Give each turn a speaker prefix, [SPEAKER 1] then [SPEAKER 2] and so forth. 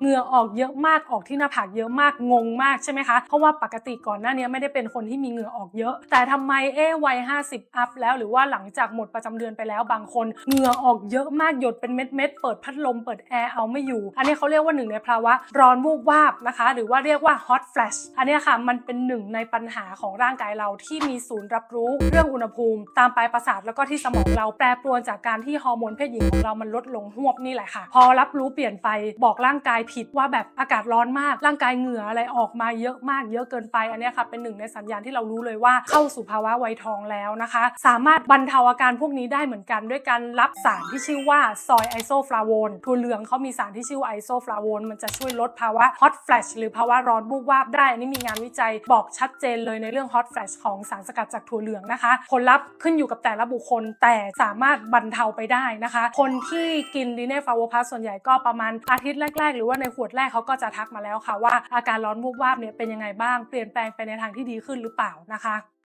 [SPEAKER 1] เหงื่อออกเยอะมากออกที่หน้าผากเยอะมากงงมากใช่ไหมคะเพราะว่าปกติก่อนหน้านี้ไม่ได้เป็นคนที่มีเหงื่อออกเยอะ แต่ทำไมเอ๊วัย 50 อัพแล้วหรือว่าหลังจากหมดประจำเดือนไปแล้วบางคนเหงื่อออกเยอะมากหยดเป็นเม็ดเม็ดๆเปิดพัดลมเปิดแอร์เอาไม่อยู่ อันนี้เขาเรียกว่าหนึ่งในภาวะร้อนวูบวาบนะคะ หรือว่าเรียกว่า hot flash อันนี้ค่ะมันเป็นหนึ่งในปัญหาของร่างกายเราที่มีศูนย์รับรู้เรื่องอุณหภูมิตามปลายประสาทแล้วก็ที่สมองเราแปรปรวนจากการที่ฮอร์โมนเพศหญิงของเรามันลดลงหวบนี่แหละค่ะ พอรับรู้เปลี่ยนไปบอกร่างกายผิดว่าแบบอากาศร้อนมาก ร่างกายเหงื่ออะไรออกมาเยอะมาก เยอะเกินไปอันนี้ค่ะเป็นหนึ่งในสัญญาณที่เรารู้เลยว่าเข้าสู่ภาวะวัยทองแล้วนะคะ สามารถบรรเทาอาการพวกนี้ได้เหมือนกันด้วยการรับสารที่ชื่อว่าซอยไอโซฟลาโวนถั่วเหลืองเขามีสารที่ชื่อไอโซฟลาโวนมันจะช่วยลดภาวะฮอตแฟลชหรือภาวะร้อนบูบวาบได้ อันนี้มีงานวิจัยบอกชัดเจนเลยในเรื่องฮอตแฟลชของสารสกัดจากถั่วเหลืองนะคะผลลัพธ์ขึ้นอยู่กับแต่ละบุคคลแต่สามารถบรรเทาไปได้นะคะ คนที่กินดีเนฟาวพัสส่วนใหญ่ก็ประมาณอาทิตย์แรก ๆ หรือว่าในขวดแรกเขาก็จะทักมาแล้วค่ะว่าอาการร้อนวูบวาบเนี่ยเป็นยังไงบ้าง เปลี่ยนแปลงไปในทางที่ดีขึ้นหรือเปล่านะคะ